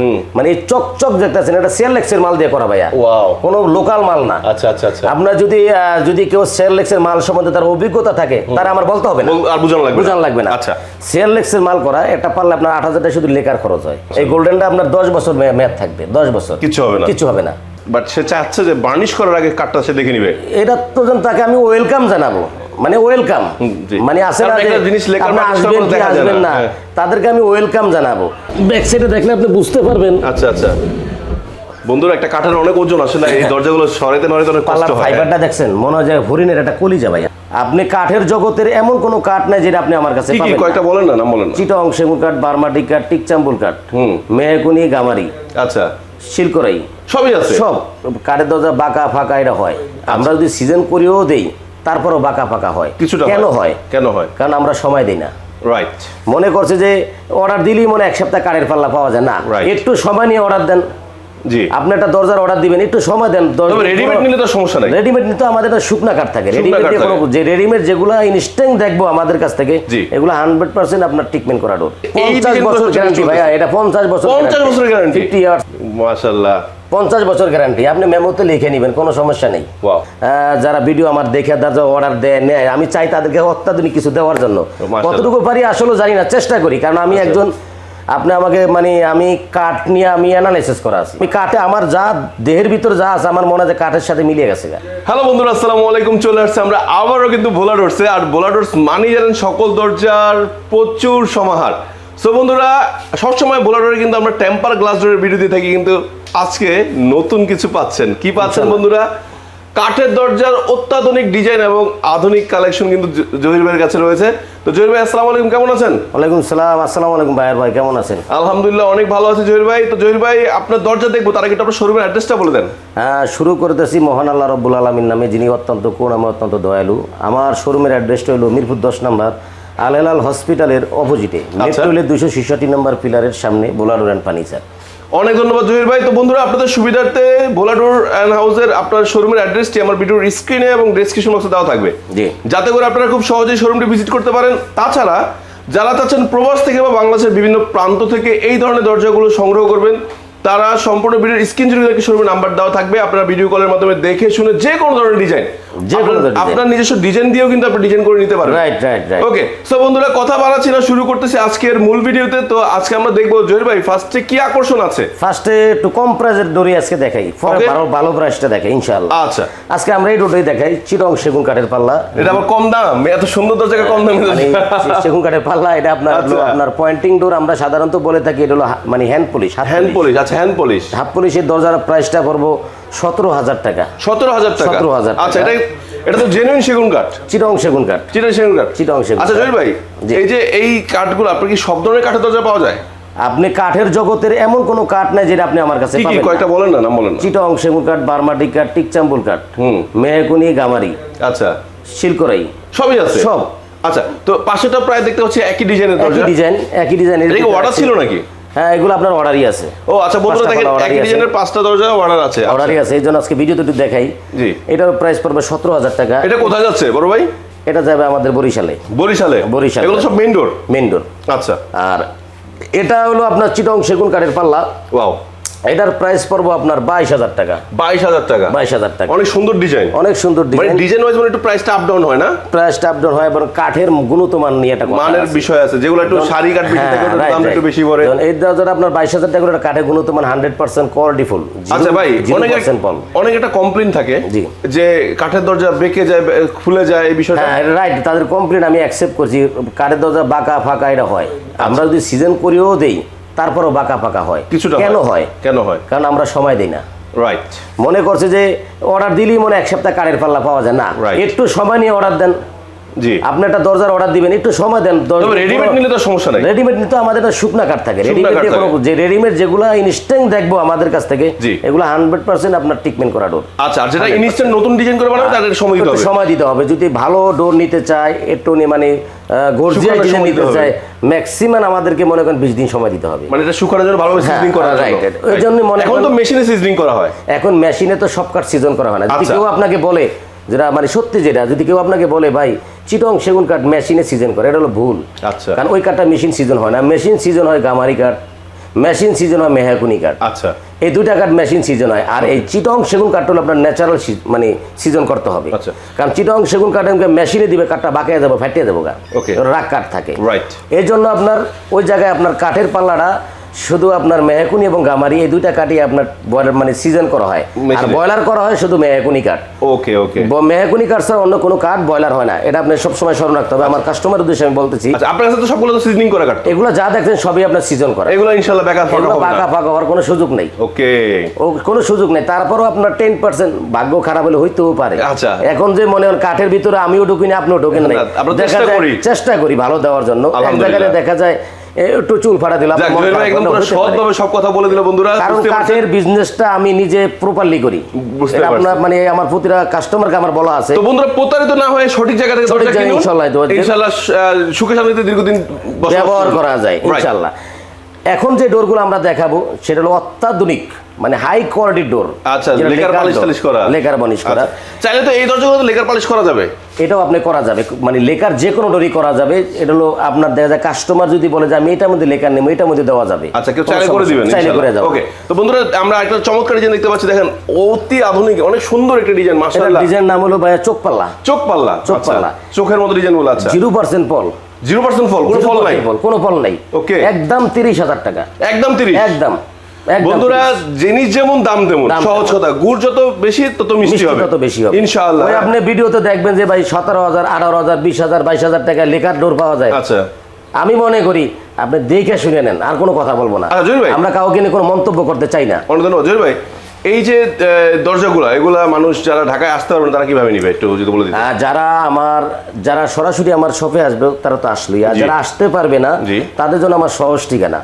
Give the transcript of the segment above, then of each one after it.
হুম। মানে এই চকচক দেখতেছেন এটা সেলেক্সের মাল দিয়ে করা ভাইয়া। ওয়াও। কোনো লোকাল মাল না। আচ্ছা আচ্ছা আচ্ছা। আপনার যদি যদি কেউ সেলেক্সের মাল সম্বন্ধে তার অভিজ্ঞতা থাকে তার আমার বলতে হবে না। আর বুঝানো লাগবে। বুঝানো লাগবে না। আচ্ছা। সেলেক্সের মাল করা এটা পারলে আপনার আট হাজার টাকা শুধু লেখার খরচ হয়। এই গোল্ডেনটা আপনার দশ বছর মেয়াদ থাকবে দশ বছর। কিছু হবে না। কিছু হবে না। বাট সে চাচ্ছে যে বার্নিশ করার আগে কাঠটা সে দেখে নিবে। এটা তো যেন তাকে আমি ওয়েলকাম জানাব। মানে ওয়েলকাম মানে আসে না যে একটা জিনিস আসবেন কি আসবেন না, হ্যাঁ। তাদেরকে আমি ওয়েলকাম জানাব। ব্যাক সাইডে দেখলে আপনি বুঝতে পারবেন। আচ্ছা আচ্ছা। বন্ধুরা একটা কাঠের অনেক ওজন আসলে এই দরজাগুলো সরাইতে নড়াইতে অনেক কষ্ট হয়। ফাইবারটা দেখছেন মনে হয় হরিণের একটা কলিজা ভাই আপনি কাঠের জগতের এমন কোনো কাঠ নাই যেটা আপনি আমার কাছে পাবেন কয়েকটা বলেন না নাম বলেন চিটং সেগুন কাঠ বার্মাটি কাঠ টিকচাম্বুল কাঠ হুম। মেহকুনি গামারি আচ্ছা। শিলকরাই। সবই আছে। সব। কাঠের দরজা বাঁকা ফাঁকা এটা হয়। আমরা যদি সিজন করিও দেই তারপরও বাঁকা ফাঁকা হয়। কিছুটা কেন হয়। কেন হয়? কারণ আমরা সময় দিই না। রাইট মনে করছে যে অর্ডার দিলেই মনে এক সপ্তাহ কাঠের পাল্লা পাওয়া যায়। না একটু সময় নিয়ে অর্ডার দেন। জি। আপনি একটা দরজার অর্ডার দিবেন একটু সময় দেন। রেডিমেড নিলে তো সমস্যা নাই। রেডিমেড নিতে আমাদের একটা শুকনা কাঠ থাকে। রেডিমেড কোনো যে রেডিমেড যেগুলো ইনস্ট্যান্ট দেখব আমাদের কাছ থেকে। এগুলো হান্ড্রেড পার্সেন্ট আপনার ট্রিটমেন্ট করা ডোর পঞ্চাশ বছর গ্যারান্টি ভাইয়া এটা পঞ্চাশ বছর 50 বছরের guarantee? ফিফটি ইয়ার্স মাশাআল্লাহ। পঞ্চাশ বছর গ্যারান্টি আপনি মেমোতে লিখে নেবেন কোনো সমস্যা নেই। যারা ভিডিও আমার দেখে দাদা অর্ডার দেয় নেয় আমি চাই তাদেরকে অত্যাধুনিক কিছু দেওয়ার জন্য। কতটুকু পারি আসলে জানি না চেষ্টা করি। কারণ আমি একজন আপনি আমাকে মানে আমি কাঠ নিয়ে আমি অ্যানালাইসিস করা আছে। আমি কাঠে আমার যা দেহের ভিতর যা আছে আমার মনে হয় কাঠের সাথে মিলিয়ে গেছে। হ্যালো বন্ধুরা আসসালামু আলাইকুম চলে আসছে আমরা আবারও কিন্তু ভোলা ডোরসে আর ভোলা ডোরস মানি জানেন সকল দরজার প্রচুর সমাহার। সো বন্ধুরা সবসময় ভোলা ডোরে কিন্তু আমরা টেম্পার গ্লাস ডোরের ভিডিও দিয়ে থাকি কিন্তু আজকে নতুন কিছু পাচ্ছেন। কি পাচ্ছেন বন্ধুরা? কাঠের দরজার অত্যাধুনিক ডিজাইন এবং আধুনিক কালেকশন কিন্তু জহির ভাইয়ের কাছে রয়েছে। তো জহির ভাই আসসালামু আলাইকুম কেমন আছেন? ওয়ালাইকুম সালাম আসসালামু আলাইকুম ভাইয়ার ভাই কেমন আছেন? আলহামদুলিল্লাহ অনেক ভালো আছে জহির ভাই। তো জহির ভাই আপনার দরজা দেখব তার আগে আপনার শোরুমের অ্যাড্রেসটা বলে দেন। হ্যাঁ শুরু করতেছি মহান আল্লাহ রব্বুল আলমীর নামে যিনি অত্যন্ত করুণাময় অত্যন্ত দয়ালু। আমার শোরুমের অ্যাড্রেসটা হলো মিরপুর দশ নম্বর আলেলাল হসপিটালের অপোজিটে। মেট্রো রেলের দুশো ছেষট্টি নম্বর পিলারের সামনে বোলারোর অ্যান্ড ফার্নিচার অনেক ধন্যবাদ জহির ভাই। তো বন্ধুরা আপনাদের সুবিধার্থে ভোলাডোর অ্যান্ড হাউসের আপনার শোরুমের অ্যাড্রেসটি আমার ভিডিওর স্ক্রিনে এবং ডেসক্রিপশন বক্সে দেওয়া থাকবে। জি। যাতে করে আপনারা খুব সহজেই শোরুমটি ভিজিট করতে পারেন। তাছাড়া যারা চাচ্ছেন প্রবাস থেকে বা বাংলাদেশের বিভিন্ন প্রান্ত থেকে এই ধরনের দরজাগুলো সংগ্রহ করবেন তারা সম্পূর্ণ ভিডিওর স্ক্রিন জুড়ে শোরুমের নাম্বার দেওয়া থাকবে। আপনারা ভিডিও কলের মাধ্যমে দেখে শুনে যে কোনো ধরনের ডিজাইন যে কোনো। আপনার নিজস্ব ডিজাইন দিয়েও কিন্তু আপনি ডিজাইন করে নিতে পারেন right right right okay so বন্ধুরা কথা বাড়াচ্ছি না শুরু করতেছি আজকের মূল ভিডিওতে তো আজকে আমরা দেখব জহির ভাই ফার্স্টে কি আকর্ষণ আছে? ফার্স্টে একটু কম প্রাইজের দড়ি আজকে দেখাই। পরে ভালো ভালো প্রাইসটা দেখাই ইনশাআল্লাহ। আচ্ছা। আজকে আমরা এই ডোটাই দেখাই চিরং সেগুন কাঠের পাল্লা। এটা আবার কম দাম এত সুন্দর দরজা কম দামে মানে সেগুন কাঠের পাল্লা এটা আপনার আচ্ছা। আপনার পয়েন্টিং ডোর আমরা সাধারণত বলে থাকি এটা হলো মানে হ্যান্ড পলিশ হ্যান্ড পলিশ আচ্ছা হ্যান্ড পলিশ? হাফ পলিশের দরজার প্রাইসটা পড়ব সতেরো হাজার টাকা। সতেরো হাজার টাকা? 17,000 টাকা। আচ্ছা এটা এটা তো জেনুইন সেগুন কাঠ? চিরং সেগুন কাঠ। চিটা সেগুন কাঠ? চিটাং সেগুন আচ্ছা। জহির ভাই। এই যে এই কাঠগুলো আপনার কি সব ধরনের কাঠের দরজা পাওয়া যায়? আপনি কাঠের জগতের এমন কোনো কাঠ নাই যেটা আপনি আমার কাছে পাবেন কয়েকটা বলেন না নাম বলেন চিটং সেগুন কাঠ বার্মাটি কাঠ টিকচাম্বুল কাঠ হুম। মেহকুনি গামারি আচ্ছা। শিলকরাই। সবই আছে? সব। আচ্ছা তো পাশেটা প্রায় দেখতে হচ্ছে একই ডিজাইনের একই দরজা। ডিজাইন একই ডিজাইন এটা কি অর্ডার ছিল নাকি? হ্যাঁ এগুলো আপনার অর্ডারই আছে। ও আচ্ছা বন্ধুরা দেখেন ডিজাইনের পাঁচটা দরজা অর্ডার আছে আচ্ছা। অর্ডারই আছে এই জন্য আজকে ভিডিওতে একটু দেখাই। জি। এটার প্রাইস পড়বে সতেরো হাজার টাকা। এটা কোথায় যাচ্ছে বড় ভাই? এটা যাবে আমাদের বরিশালে। বরিশালে? বরিশালে। এগুলো সব মেইন ডোর মেন ডোর আচ্ছা। আর এটা হলো আপনার চিটং সেগুন কাঠের পাল্লা। ওয়াও এটার প্রাইস পড়ব আপনার বাইশ হাজার টাকা। বাইশ হাজার টাকা? বাইশ হাজার টাকা। অনেক সুন্দর ডিজাইন অনেক সুন্দর ডিজাইন ডিজাইন ওয়াইজ মানে একটু প্রাইসটা আপ ডাউন হয় না? প্রাইস আপ ডাউন হয় এবং কাঠের গুণত মান নিয়ে একটা মানের বিষয় আছে যেগুলো একটু শাড়ি কাঠ বেশি হ্যাঁ, থাকে ওটার দাম একটু বেশি পড়ে। এই দরজাটা আপনার বাইশ হাজার টাকা করে একটা কাঠের গুণত মান হান্ড্রেড পার্সেন্ট কোয়ালিটি ফুল আচ্ছা ভাই অনেক অনেক একটা কমপ্লেন থাকে জি। যে কাঠের দরজা বেঁকে যায় খুলে যায় এই বিষয়টা। হ্যাঁ রাইট তাদের কমপ্লেন আমি অ্যাকসেপ্ট করছি কাঠের দরজা বাঁকা ফাঁকা এটা হয়। আমরা যদি সিজন করিও দেই তারপরও বাঁকা ফাঁকা হয়। কিছুটা কেন হয়। কেন হয়? কারণ আমরা সময় দিই না। রাইট মনে করছে যে অর্ডার দিলেই মনে এক সপ্তাহ কারের পাল্লা পাওয়া যায়। না. একটু সময় নিয়ে অর্ডার দেন। আপনি একটা দরজার অর্ডার দিবেন একটু সময় দেন রেডিমেড নিলে তো সমস্যা নাই। রেডিমেড নিতে আমাদের একটা শুকনা কাঠ থাকে। রেডিমেড কাঠ দিয়ে কোনো থাকে। যে রেডিমেড যেগুলো ইনস্ট্যান্ট দেখব আমাদের কাছ থেকে এগুলো হান্ড্রেড পার্সেন্ট আপনার ট্রিটমেন্ট করা ডোর আচ্ছা আর যেটা ইনস্ট্যান্ট নতুন ডিজাইন করে বানাবে তাদের সময় দিতে হবে। সময় দিতে হবে। যদি ভালো ডোর নিতে চায় একটু মানে গর্জিয়া ডিজাইন নিতে চায় ম্যাক্সিমাম আমাদেরকে মনে করেন বিশ দিন সময় দিতে হবে। মানে এটা শুকানোর জন্য ভালোভাবে হ্যাঁ, সিজনিং করা right, ওই জন্যই মনে এখন তো মেশিনে সিজনিং করা হয়। এখন মেশিনে তো সব কাঠ সিজন করা হয় না। যদি আচ্ছা। কেউ আপনাকে বলে যেটা মানে সত্যি যেটা যদি কেউ আপনাকে বলে ভাই চিটং সেগুন কাঠ মেশিনে সিজন করে এটা হলো ভুল। আচ্ছা। কারণ ওই কাঠটা মেশিন সিজন হয় না। মেশিন সিজন হয় গামারি কাঠ মেশিন সিজন হয় মেহাকুনি কাঠ। আচ্ছা। এই দুইটা কাঠ মেশিন সিজন হয়। আর এই চিটং সেগুন কাঠটা হলো আপনার ন্যাচারাল মানে সিজন করতে হবে। আচ্ছা। কারণ চিটং সেগুন কাঠ আমাকে মেশিনে দিবে কাঠটা বাঁকিয়ে যাবে ফাটিয়ে দেবো গা. রাগ কাঠ থাকে। রাইট এই জন্য আপনার ওই জায়গায় আপনার কাঠের পাল্লাটা শুধু আপনার মেহকুনি এবং গামারি এই দুইটা কাঠই আপনার বয়লার মানে সিজন করা হয়। আর। বয়লার করা হয় শুধু মেহকুনি কাঠ। ওকে ওকে মেহকুনি কাঠ ছাড়া অন্য কোনো কাঠ বয়লার হয় না। এটা আপনি সবসময় স্মরণ রাখতে হবে। আমার কাস্টমার উদ্দেশ্যে আমি বলতেছি আচ্ছা আপনার কাছে তো সবগুলো তো সিজনিং করা কাটতো এগুলো যা দেখছেন সবই আপনার সিজন করা। এগুলো ইনশাআল্লাহ ব্যাকআপ ফাঁকা পাকা ফাঁকা হওয়ার কোনো সুযোগ নেই। ওকে ও কোনো সুযোগ নেই। তারপরও আপনার টেন পার্সেন্ট ভাগ্য খারাপ হলে হইতেও পারে। আচ্ছা। এখন যে মনে হন কাঠের ভিতরে আমিও ঢুকিনি আপনিও ঢুকেন না, দেখা চেষ্টা যায় করি। চেষ্টা করি ভালো দেওয়ার জন্য। দেখা যায় একটু চুল ফাটা দিলাম। সৎভাবে সব কথা বলে দিল বন্ধুরা কারণ কাঠের বিজনেসটা আমি নিজে প্রপারলি করি। আপনার মানে আমার প্রতিটা কাস্টমারকে আমার বলা আছে। তো বন্ধুরা প্রতারিত না হয়ে সঠিক জায়গা থেকে ইনশাআল্লাহ ইনশাআল্লাহ সুখে শান্তিতে দীর্ঘদিন ব্যবহার করা যায় Right. এখন যে ডোরগুলো আমরা দেখাবো সেটা হলো অত্যাধুনিক মানে হাই কোয়ালিটির ডোর আচ্ছা লেকার পালিশ করা। লেকার বানিশ করা। আচ্ছা। চাইলে তো এই দরজাগুলো লেকার পালিশ করা যাবে। এটাও আপনি করা যাবে। মানে লেকার যে কোনো ডোরই করা যাবে। এটা হলো আপনার দেখা যায় কাস্টমার যদি বলে যে আমি এটার মধ্যে লেকার নেব এটার মধ্যে দেওয়া যাবে। আচ্ছা কেউ চাইলে করে দিবেন চাইলে করে যাবে। ওকে তো বন্ধুরা আমরা একটা চমৎকার ডিজাইন দেখতে পাচ্ছি। দেখেন অতি আধুনিক অনেক সুন্দর একটা ডিজাইন মাশাআল্লাহ। ডিজাইন নাম হলো ভাইয়া চোখ পাল্লা চোখ পাল্লা চোখ আচ্ছা। পাল্লা। চোখের মতো ডিজাইন আচ্ছা জিরো পার্সেন্ট ফল জিরো পার্সেন্ট ফল কোনো ফল নাই? কোনো ফল নাই। Okay. একদম তিরিশ হাজার টাকা। একদম তিরিশ? একদম বন্ধুরা জিনিস যেমন দাম তেমন সহজ কথা। গুড় যত বেশি তত মিষ্টি হবে। তত বেশি হবে। ইনশাআল্লাহ। আপনি ভিডিওতে দেখবেন যে ভাই সতেরো হাজার আঠারো হাজার বিশ হাজার বাইশ হাজার টাকা লেখার ডোর পাওয়া যায়। আচ্ছা। আমি মনে করি আপনি দেখে শুনে নেন আর কোনো কথা বলব না। আচ্ছা, ভাই। আমরা কাউকে নিয়ে কোনো মন্তব্য করতে চাই না। অনেক ধন্যবাদ জহির ভাই। এই যে দরজাগুলো এগুলা মানুষ যারা ঢাকায় আসতে পারবে তারা কীভাবে নিবে? একটু যদি বলে দিতে যারা আমার যারা সরাসরি আমার শপে আসবে তারা তো আসলোই। আর যারা আসতে পারবে না তাদের জন্য আমার সহজ ঠিকানা।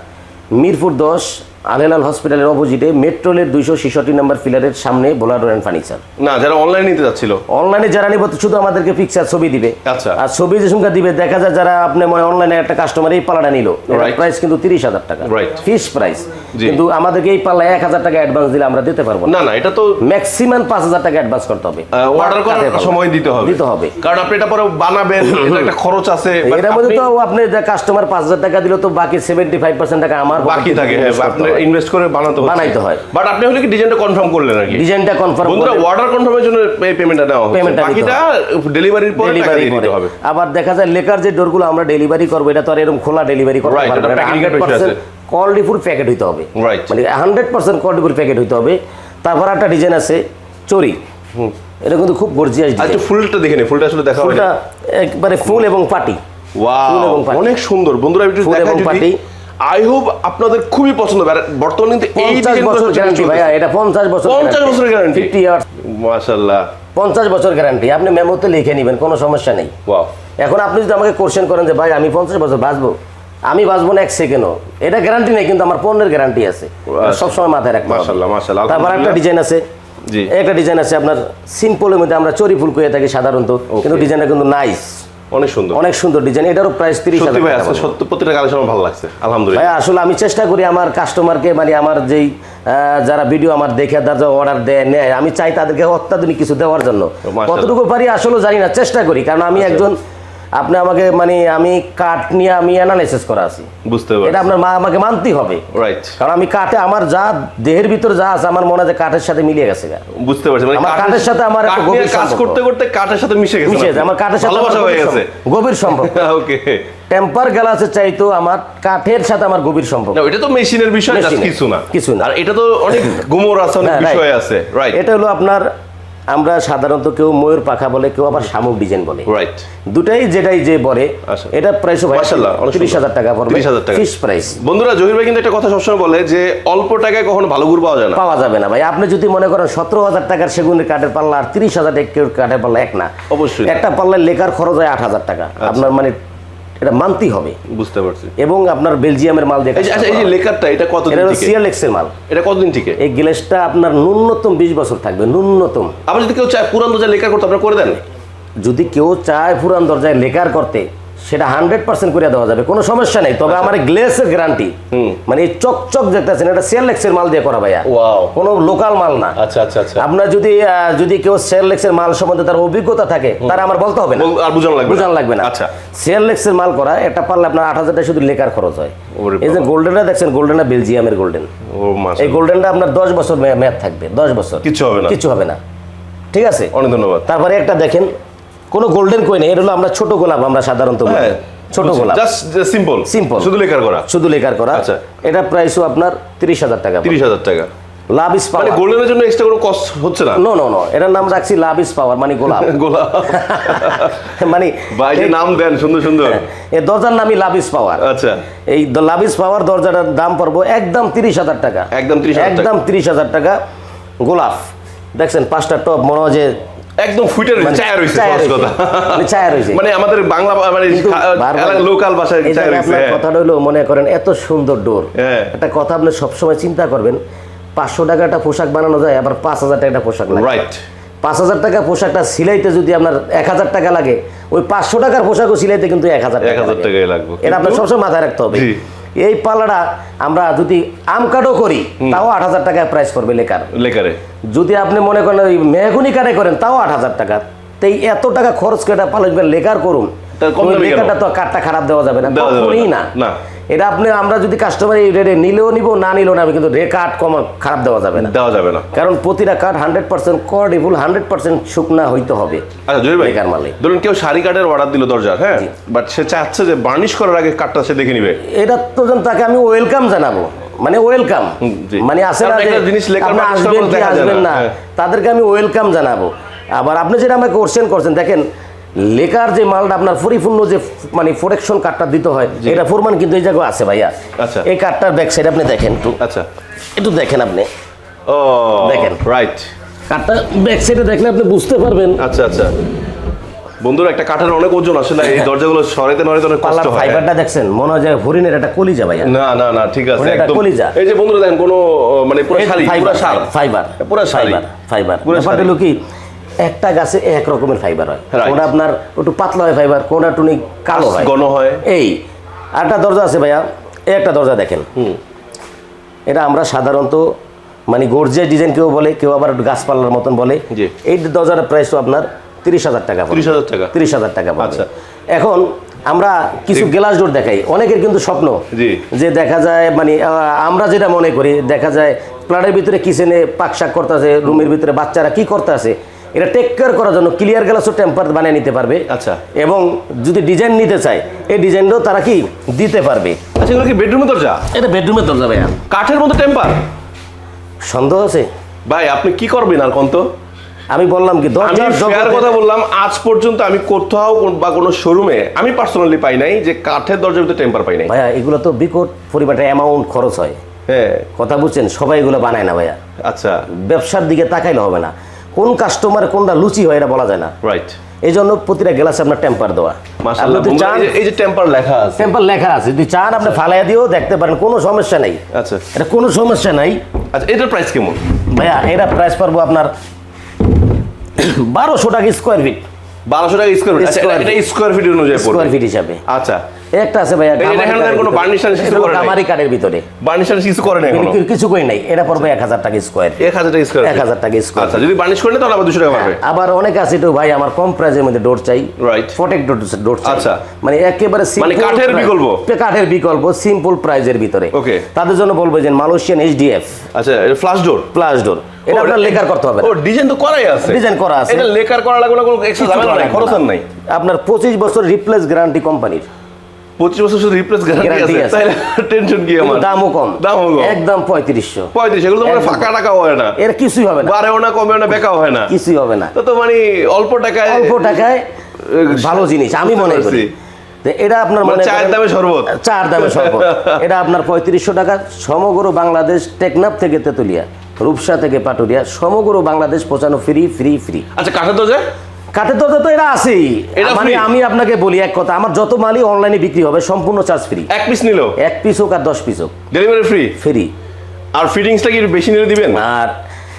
মিরপুর দশ আলহেলাল হসপিটালের অপোজিটে মেট্রোলের দুইশো ছেষট্টি নম্বর ফিলারের সামনে বোলারো অ্যান্ড ফার্নিচার। না যারা অনলাইন নিতে যাচ্ছিল। অনলাইনে যারা নিব শুধু আমাদেরকে পিকচার ছবি দিবে। আচ্ছা। আর ছবি যে সংখ্যা দিবে দেখা যায় যারা আপনি মনে অনলাইনে একটা কাস্টমার এই পাল্লাটা নিল। প্রাইস কিন্তু তিরিশ হাজার টাকা. ফিক্স প্রাইস কিন্তু আমাদেরকে এই পাল্লা এক হাজার টাকা অ্যাডভান্স দিলে আমরা দিতে পারব না। না এটা তো ম্যাক্সিমাম পাঁচ হাজার টাকা অ্যাডভান্স করতে হবে। অর্ডার করার সময় দিতে হবে। দিতে হবে। কারণ আপনি এটা পরে বানাবেন এটা একটা খরচ আছে। এর মধ্যে তো আপনি কাস্টমার পাঁচ হাজার টাকা দিলে তো বাকি সেভেন্টি ফাইভ পার্সেন্ট টাকা আমার বাকি থাকে হ্যাঁ আপনি ইনভেস্ট করে বানাতে হচ্ছে বানাইতে হয়। বাট আপনি হলে কি ডিজাইনটা কনফার্ম করলেন আর কি? ডিজাইনটা কনফার্ম বন্ধুরা অর্ডার কনফার্মের জন্য এই পেমেন্টটা নেওয়া হচ্ছে। বাকিটা ডেলিভারির পরে টাকা দিয়ে দিতে হবে। আবার দেখা যায় লেকার যে ডোরগুলো আমরা ডেলিভারি করব এটা তো আর এরকম খোলা ডেলিভারি করতে পারব না। ফুল প্যাকেট হইতে হবে। মানে hundred percent quality full packet হইতে হবে। তারপর একটা ডিজাইন আছে চরি এটা কিন্তু খুব গর্জিয়াস আচ্ছা ডিজাইন ফুলটা দেখে নি ফুলটা আসলে দেখা হয় ফুলটা একবারে ফুল এবং পাটি। ওয়াও এবং অনেক সুন্দর। বন্ধুরা একটু দেখা যদি। আই হোপ আপনাদের খুবই পছন্দ বর্তমানে কিন্তু এই বছর গ্যারান্টি ভাইয়া এটা পঞ্চাশ বছর 50 বছরের guarantee? ফিফটি ইয়ার্স মাশাআল্লাহ। পঞ্চাশ বছর গ্যারান্টি আপনি মেমোতে লিখে নেবেন কোনো সমস্যা নেই। ওয়াও এখন আপনি যদি আমাকে কোশ্চেন করেন যে ভাই আমি পঞ্চাশ বছর বাঁচবো? আমি বাঁচবো না এক সেকেন্ডও এটা গ্যারান্টি নেই কিন্তু আমার পণ্যের গ্যারান্টি আছে। সবসময় মাথায়। মাশাআল্লাহ, মাশাআল্লাহ, তারপর একটা ডিজাইন আছে। একটা ডিজাইন আছে আপনার সিম্পলের মধ্যে আমরা চরি ফুল করে থাকি সাধারণত। কিন্তু ডিজাইনটা কিন্তু নাইস অনেক সুন্দর। অনেক সুন্দর ডিজাইন এটারও প্রাইস তিরিশ সত্যি হাজার ভাই টাকা আজকে পড়বে। সত্যি প্রত্যেকটা কালেকশন আমার ভালো লাগছে আলহামদুলিল্লাহ। ভাই আসলে আমি চেষ্টা করি আমার কাস্টমারকে মানে আমার যেই যারা ভিডিও আমার দেখে তারা অর্ডার দেয় নেয় আমি চাই তাদেরকে অত্যাধুনিক কিছু দেওয়ার জন্য। কতটুকু পারি আসলে জানি না চেষ্টা করি। কারণ আমি একজন আপনি আমাকে মানে আমি কাঠ নিয়ে আমি অ্যানালাইসিস করা আছি। বুঝতে পারছি। এটা আপনার মা আমাকে মানতেই হবে। রাইট কারণ আমি কাঠে আমার যা দেহের ভিতর যা আছে আমার মনে হয় যে কাঠের সাথে মিলিয়ে গেছে। বুঝতে পারছি মানে আমার কাঠের সাথে আমার একটা গভীর কাজ। করতে করতে কাঠের সাথে মিশে গেছে মিশে গেছে আমার কাঠের সাথে ভালোবাসা হয়ে গেছে। গভীর সম্পর্ক। ওকে টেম্পার গ্লাসের চাইতো আমার কাঠের সাথে আমার গভীর সম্পর্ক। না এটা তো মেশিনের বিষয় কিছু না। কিছু না। আর এটা তো অনেক গুমর আছে অনেক বিষয় আছে রাইট এটা হলো আপনার আমরা সাধারণত কেউ ময়ূর পাখা বলে কেউ আবার শামুক ডিজাইন বলে রাইট দুটাই যেটাই যে বলে আচ্ছা। এটা প্রাইস মাশাআল্লাহ, তিরিশ হাজার। টাকা পড়বে 30,000 টাকা। ফিক্স প্রাইস বন্ধুরা জহির ভাই কিন্তু একটা কথা সবসময় বলে যে অল্প টাকায় কখনো ভালো গুড় পাওয়া যায় না পাওয়া যাবে না ভাই আপনি যদি মনে করেন সতেরো হাজার টাকার সেগুনের কাঠের পাল্লা আর তিরিশ হাজার টাকার কাঠের পাল্লা এক না অবশ্যই। একটা পাল্লায় লেখার খরচ হয় আট হাজার টাকা আপনার মানে এটা মানতেই হবে। বুঝতে পারছি। এবং আপনার বেলজিয়ামের মাল দেখা আচ্ছা এই যে লেকারটা এটা কতদিন এটা সিএলএক্স এর মাল। এটা কতদিন টিকে? এই গ্লেসটা আপনার ন্যূনতম বিশ বছর থাকবে ন্যূনতম। আপনি যদি কেউ চায় পুরান দরজা লেকার করতে আপনারা করে দেন? যদি কেউ চায় পুরান দরজায় লেকার করতে সেটা হান্ড্রেড পার্সেন্ট করে দেওয়া যাবে কোনো সমস্যা নেই। তবে আমার গ্লেসের গ্যারান্টি মানে এই চকচক দেখতেছেন এটা সেলেক্সের মাল দিয়ে করা ভাইয়া। কোনো লোকাল মাল না। আচ্ছা আচ্ছা আচ্ছা। আপনার যদি যদি কেউ সেলেক্সের মাল সম্বন্ধে তার অভিজ্ঞতা থাকে তার আমার বলতে হবে না। আর বুঝানো লাগবে। বুঝান লাগবে না। আচ্ছা। সেলেক্সের মাল করা এটা পারলে আপনার আট হাজার টাকা শুধু লেকার খরচ হয়। এই যে গোল্ডেনটা দেখছেন গোল্ডেনটা বেলজিয়ামের গোল্ডেন এই গোল্ডেনটা আপনার দশ বছর মেয়াদ থাকবে দশ বছর। কিচ্ছু হবে না। কিছু হবে না। ঠিক আছে? অনেক ধন্যবাদ। তারপরে একটা দেখেন কোনো গোল্ডেন কই এর হলো আমরা ছোট গোলাপ আমরা সাধারণত বলি। হ্যাঁ ছোট গোলাপ। জাস্ট সিম্পল সিম্পল শুধু লেখার করা। শুধু লেকার করা। আচ্ছা। এটা প্রাইসও আপনার তিরিশ হাজার টাকা তিরিশ হাজার টাকা। লাভ ইস মানে পাওয়ার গোল্ডেনের জন্য এক্সট্রা কোনো কস্ট হচ্ছে না? নো নো নো এটার নাম রাখছি লাভ ইস পাওয়ার মানে গোলাপ। গোলাপ। মানে ভাই যে নাম দেন সুন্দর সুন্দর। এই দরজার নামই লাভ ইস পাওয়ার আচ্ছা। এই লাভ ইস পাওয়ার দরজাটার দাম পড়ব একদম তিরিশ হাজার টাকা। একদম 30,000 টাকা। একদম তিরিশ হাজার টাকা গোলাপ। দেখছেন পাঁচটা টপ মনে হয় যে একদম ফুটে রয়েছে চায়া রয়েছে কথা মানে চায়া রয়েছে। মানে আমাদের বাংলা মানে লোকাল ভাষায় চায়া রয়েছে হ্যাঁ। কথা রইল মনে করেন এত সুন্দর ডোর হ্যাঁ। একটা কথা আপনি সবসময় চিন্তা করবেন পাঁচশো টাকা একটা পোশাক বানানো যায় আবার পাঁচ হাজার টাকা একটা পোশাক লাগে রাইট পাঁচ হাজার টাকা পোশাকটা সিলাইতে যদি আপনার এক হাজার টাকা লাগে ওই পাঁচশো টাকার পোশাকও সিলাইতে কিন্তু এক হাজার টাকাই লাগবে এটা আপনার সবসময় মাথায় রাখতে হবে। এই পাল্লাটা আমরা যদি আম কাটও করি তাও আট হাজার টাকায় প্রাইস পড়বে লেকার। লেকারে। যদি আপনি মনে করেন ওই মেহগুনি কাটে করেন তাও আট হাজার টাকা। তাই এত টাকা খরচ করে পালা লেকার করুন? লেকারটা তো কাঠটা খারাপ দেওয়া যাবে না কখনোই না। এটা আপনি আমরা যদি কাস্টমার এই রেটে নিলেও নিব না নিলেও না কিন্তু রে কাঠ কম খারাপ দেওয়া যাবে না। দেওয়া যাবে না। কারণ প্রতিটা কাঠ হান্ড্রেড পার্সেন্ট কর্ডিবল হান্ড্রেড পার্সেন্ট শুকনা হইতে হবে। আচ্ছা জয় ভাই মালে। ধরুন কেউ শাড়ি কাঠের অর্ডার দিল দরজার হ্যাঁ? বাট সে চাচ্ছে যে বার্নিশ করার আগে কাঠটা সে দেখে নিবে। এটা তো তাকে আমি ওয়েলকাম জানাব। মানে ওয়েলকাম মানে আসে না জিনিস আসবেন কি আসবেন না, না হ্যাঁ। তাদেরকে আমি ওয়েলকাম জানাব। আবার আপনি যেটা আমাকে কোশ্চেন করছেন দেখেন লেকার যে মালটা আপনার পরিপূর্ণ যে মানে প্রোটেকশন কার্ডটা দিতে হয় এটা ফোরমান কিন্তু এই জায়গায় আছে ভাইয়া। আচ্ছা। এই কার্ডটার ব্যাক সাইড আপনি দেখেন একটু। আচ্ছা। একটু দেখেন আপনি। ও দেখেন। রাইট কার্ডটা ব্যাক সাইডে দেখলে আপনি বুঝতে পারবেন। আচ্ছা আচ্ছা। বন্ধুরা একটা কাঠের অনেক ওজন আসলে এই দরজাগুলো সরাইতে নড়াইতে অনেক কষ্ট হয়। ফাইবারটা দেখছেন মনে হয় যে হরিণের একটা কলিজা ভাইয়া। না না না ঠিক আছে একদম। কলিজা। এই যে বন্ধুরা দেখেন কোনো মানে পুরো শাড়ি পুরো শাল ফাইবার পুরো শাড়ি। ফাইবার ফাইবার পুরো। হলো কি একটা গাছে এক রকমের ফাইবার হয়. কোনটা আপনার একটু পাতলা হয় ফাইবার কোনটা টুনি কালো হয়। ঘন হয়। এই আরেকটা দরজা আছে ভাইয়া এই একটা দরজা দেখেন। হুম। এটা আমরা সাধারণত মানে গর্জিয়া ডিজাইন কেউ বলে কেউ আবার একটু গাছপালার মতন বলে। এই দরজার প্রাইস তো আপনার তিরিশ হাজার টাকা তিরিশ হাজার টাকা। তিরিশ হাজার টাকা আচ্ছা। এখন আমরা কিছু গ্লাস ডোর দেখাই। অনেকের কিন্তু স্বপ্ন যে দেখা যায় মানে আমরা যেটা মনে করি দেখা যায় প্লাটের ভিতরে কিচেনে পাক শাক করতেছে রুমের ভিতরে বাচ্চারা কি করতেছে এটা টেক কেয়ার করার জন্য ক্লিয়ার গ্লাসও টেম্পার বানিয়ে নিতে পারবে। আচ্ছা। এবং যদি ডিজাইন নিতে চায় এই ডিজাইনটাও তারা কি দিতে পারবে। আচ্ছা এগুলো কি বেডরুমের দরজা? এটা বেডরুমের দরজা ভাইয়া। কাঠের মতো টেম্পার সন্দেহ আছে? ভাই আপনি কি করবেন আর কন্ত আমি বললাম কি দরজার কথা বললাম আজ পর্যন্ত আমি কোথাও কোন- বা কোনো শোরুমে আমি পার্সোনালি পাই নাই যে কাঠের দরজার ভিতরে টেম্পার পাই নাই। ভাইয়া এগুলো তো বিকট পরিমাণে অ্যামাউন্ট খরচ হয়। হ্যাঁ। কথা বুঝছেন সবাই এগুলো বানায় না ভাইয়া। আচ্ছা। ব্যবসার দিকে তাকাইলে হবে না। কোন কাস্টমার কোনটা লুচি হয় এটা বলা যায় না। রাইট এই জন্য প্রতিটা গ্লাসে আপনার টেম্পার দেওয়া। এই যে- টেম্পার লেখা আছে। টেম্পার লেখা আছে। যদি চান আপনি ফালাইয়া দিয়েও দেখতে পারেন কোনো সমস্যা নেই। আচ্ছা। এটা কোনো সমস্যা নাই। আচ্ছা এটার প্রাইস কেমন? ভাইয়া এটা প্রাইস পারব আপনার বারোশো টাকা স্কোয়ার ফিট বারোশো টাকা স্কোয়ার ফিট আচ্ছা এটা স্কোয়ার ফিট অনুযায়ী স্কোয়ার পড়বে। ফিট হিসাবে। আচ্ছা। একটা আছে ভাইয়া এই যে গামারি এখানে কাঠের কোনো ভিতরে। কিছু করে নাই? কাঠের ভিতরে। বার্নিশ কিছু করে নাই কিছু কই নাই। এটা পড়বে এক হাজার টাকা স্কোয়ার এক হাজার টাকা স্কোয়ার এক হাজার টাকা স্কোয়ার আচ্ছা যদি বার্নিশ করে তাহলে আবার টাকা অনেক আছে তো ভাই আমার কম প্রাইজের মধ্যে ডোর চাই। Right. প্রোটেক্ট ডোর চাই আচ্ছা। মানে একেবারে মানে কাঠের বিকল্প? কাঠের বিকল্প সিম্পল প্রাইজের ভিতরে। Okay. তাদের জন্য বলব যে মালয়েশিয়ান এইচডিএফ আচ্ছা ফ্লাশ ডোর প্লাস ডোর এটা আপনার লেকার করতে হবে ও ডিজাইন তো করাই আছে। Design করা আছে। এটা লেকার করা লাগবে না কোনো এক্সট্রা ঝামেলা নাই খরচ নাই। আপনার পঁচিশ বছর রিপ্লেস গ্যারান্টি কোম্পানির পঁচিশ বছর শুধু রিপ্লেস গ্যারান্টি আছে। তাহলে টেনশন কি আমার? দামও কম। দামও কম। একদম পঁয়ত্রিশশো। পঁয়ত্রিশ এগুলো তো মানে ফাঁকা টাকা হয় না। এর কিছুই হবে না। বাড়েও না কমেও না বেকাও হয় না। কিছুই হবে না। তো তো মানে অল্প টাকায় অল্প টাকায় ভালো জিনিস আমি মনে করি। এটা আপনার মানে মনে করেন- দামে শরবত। চার দামে শরবত। এটা আপনার পঁয়ত্রিশশো টাকা সমগ্র বাংলাদেশ টেকনাফ থেকে তেতুলিয়া রূপসা থেকে পাটুরিয়া সমগ্র বাংলাদেশ পৌঁছানো ফ্রি ফ্রি ফ্রি আচ্ছা কাঠের দরজা? কাঠের দরজা তো এটা আছেই। মানে আমি আপনাকে বলি এক কথা আমার যত মালই অনলাইনে বিক্রি হবে সম্পূর্ণ চার্জ ফ্রি এক পিস নিল? এক পিস হোক আর দশ পিস হোক। ডেলিভারি ফ্রি ফ্রি আর ফিটিংসটা কি বেশি নিলে দিবেন? আর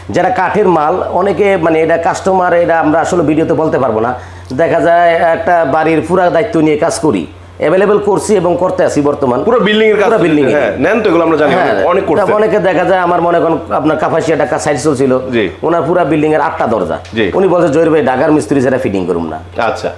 যারা কাঠের মাল অনেকে মানে এটা কাস্টমার এটা আমরা আসলে ভিডিওতে বলতে পারব না। দেখা যায় একটা বাড়ির পুরা দায়িত্ব নিয়ে কাজ করি অ্যাভেলেবেল করছি এবং করতে আছি বর্তমান পুরো বিল্ডিং এর কাজ এর। হ্যাঁ নেন তো এগুলো আমরা জানি হ্যাঁ, অনেক তা করছে অনেকে দেখা যায় আমার মনে করেন আপনার কাপাসিয়া ঢাকা সাইড চলছিল জি। ওনার পুরা বিল্ডিং এর আটটা দরজা। উনি বলছে জহির ভাই ঢাকার মিস্ত্রি যারা ফিটিং করুন না আচ্ছা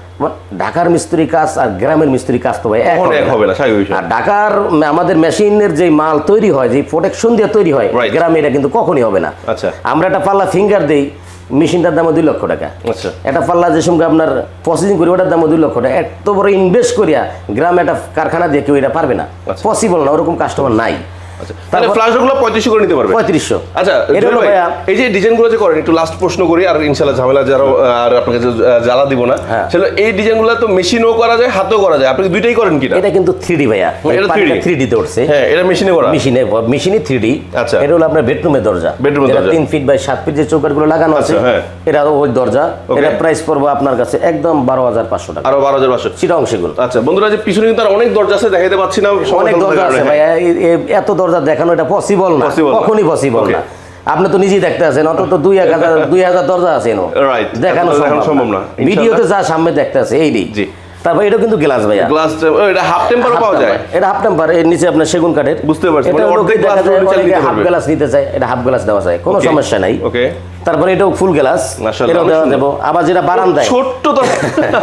ঢাকার মিস্ত্রি কাজ আর গ্রামের মিস্ত্রি কাজ তো ভাই এক হবে এক না। হবে না আর ঢাকার আমাদের মেশিনের যে মাল তৈরি হয় যে প্রোটেকশন দিয়ে তৈরি হয় গ্রামে এটা কিন্তু কখনই হবে না আচ্ছা। আমরা একটা পাল্লা ফিঙ্গার দেই মেশিনটার দাম দুই লক্ষ টাকা। আচ্ছা। একটা পাল্লা যে সঙ্গে আপনার প্রসেসিং করি ওটার দাম দুই লক্ষ টাকা। এত বড় ইনভেস্ট করিয়া গ্রামে একটা কারখানা দিয়ে কেউ এটা পারবে না। আচ্ছা। পসিবল না ওরকম কাস্টমার নাই। আচ্ছা তাহলে ফ্ল্যাশগুলো পঁয়ত্রিশশো করে নিতে পারবে। পঁয়ত্রিশশো। আচ্ছা এটা জহির হলো ভাই, ভাইয়া। এই যে ডিজাইনগুলো যে করেন একটু লাস্ট প্রশ্ন করি আর ইনশাল্লাহ ঝামেলা যারা আর আপনাকে জ্বালা দিব না। হ্যাঁ। এই ডিজাইনগুলো তো মেশিনও করা যায় হাতেও করা যায়। আপনি দুইটাই করেন কিনা? এটা কিন্তু থ্রি ডি ভাইয়া। এটা 3D? থ্রি ডিতে উঠছে। হ্যাঁ এটা মেশিনে করা। মেশিনে মেশিনই থ্রি ডি আচ্ছা। এটা হলো আপনার বেডরুমের দরজা। দরজা। তিন ফিট বাই সাত ফিট যে চৌকাটগুলো লাগানো আছে আচ্ছা, হ্যাঁ। এটা ওই দরজা। এটা প্রাইস পড়ব আপনার কাছে একদম বারো হাজার পাঁচশো টাকা। আরও বারো হাজার পাঁচশো। চিটাং সেগুন আচ্ছা বন্ধুরা যে পিছনে কিন্তু আর অনেক দরজা আছে দেখাইতে পাচ্ছি না। অনেক দরজা আছে। ভাইয়া। এত দরজা দেখানো এটা পসিবল না। কখনই পসিবল না। আপনি তো নিজেই দেখতে আছেন অত তো দুই এক হাজার দুই হাজার দরজা আছে দেখানো সম্ভব না। ভিডিওতে যা সামনে দেখতে আছে এই জি। তারপর এটা কিন্তু গ্লাস ভাইয়া। গ্লাস এটা হাফ টেম্পারও পাওয়া যায়। এটা হাফ টেম্পার এর নিচে আপনার সেগুন কাঠের। বুঝতে পারছি, মানে অর্ধেক কি দেখা glass যায় রোড চালিয়ে অনেকে নিতে হাফ গ্লাস নিতে চায় এটা হাফ গ্লাস দেওয়া যায় কোনো সমস্যা নাই। Okay. তারপরে এটাও ফুল গ্লাস এটাও দেওয়া যাব। আবার যেটা বারান্দায়। ছোট্ট তো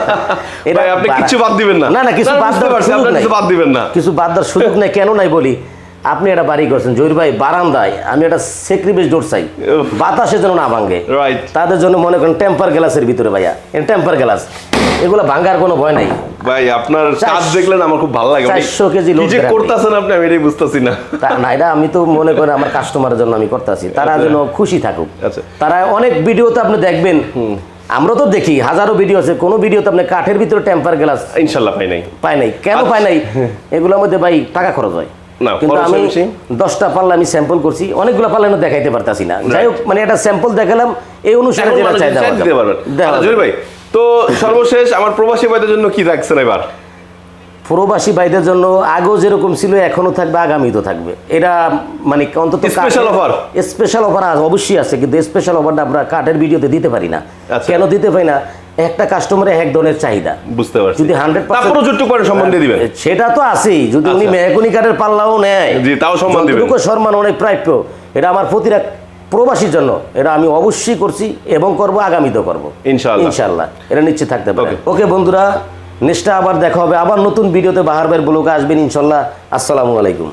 এটা আপনি কিছু বাদ দিবেন না। না না কিছু বাদ দেওয়ার সুযোগ নাই। কিছু বাদ দিবেন না। কিছু বাদ দেওয়ার সুযোগ নেই কেন নাই বলি? আপনি এটা বাড়ি করছেন জহির ভাই বারান্দায়। আমি একটা সেক্রিবেজ ডোর চাই। বাতাসের জন্য না ভাঙে। তাদের জন্য মনে করেন টেম্পার গ্লাসের ভিতরে ভাইয়া। টেম্পার গ্লাস এগুলো ভাঙার কোনো ভয় নাই। ভাই আপনার কাজ দেখলেন আমার খুব ভালো লাগে। মানে চারশো কেজি লোড করতেছেন আপনি আমি এটাই বুঝতেছি না। তা না এটা আমি তো মনে করি আমার কাস্টমারের জন্য আমি করতেছি। তারা যেন খুশি থাকুক। আচ্ছা। তারা অনেক ভিডিওতে আপনি দেখবেন। আমরা তো দেখি হাজারো ভিডিও আছে। কোনো ভিডিওতে আপনি কাঠের ভিতরে টেম্পার গ্লাস ইনশাল্লাহ পাই নাই। পায় নাই। কেন আচ্ছা। পায় নাই এগুলোর মধ্যে ভাই টাকা খরচ হয়। কিন্তু আমি দশটা পাল্লা আমি স্যাম্পল করছি অনেকগুলো পাল্লা দেখাইতে পারতাছি না। যাই হোক মানে একটা স্যাম্পল দেখালাম এই অনুসারে যেটা চাই দিতে পারবেন। দেওয়া আচ্ছা, ভাই তো সর্বশেষ আমার প্রবাসী ভাইদের জন্য কি রাখছেন এবার? প্রবাসী ভাইদের জন্য আগেও যেরকম ছিল এখনও থাকবে আগামীতেও থাকবে। এটা মানে অন্তত Special offer? স্পেশাল অফার অবশ্যই আছে কিন্তু স্পেশাল অফারটা আমরা কাঠের ভিডিওতে দিতে পারি না। আচ্ছা। কেন দিতে পারি না? একটা কাস্টমারের এক ধরনের চাহিদা। বুঝতে পারছি। যদি হান্ড্রেড তারপরও যুক্ত করে সম্মান দিয়ে দিবেন। সেটা তো আছেই। যদি উনি আচ্ছা। মেহকুনি কাঠের পাল্লাও নেয় জি, তাও সম্মান দিবেন। সম্মান অনেক প্রাপ্য এটা আমার প্রতিটা প্রবাসীর জন্য এটা আমি অবশ্যই করছি এবং করব আগামীতেও করব। ইনশাআল্লাহ। ইনশাআল্লাহ। এটা নিশ্চিত থাকতে পারে। ওকে। বন্ধুরা নেক্সটটা আবার দেখা হবে। আবার নতুন ভিডিওতে বাহার ভাইয়ের ব্লগে আসবেন ইনশাল্লাহ আসসালামু আলাইকুম।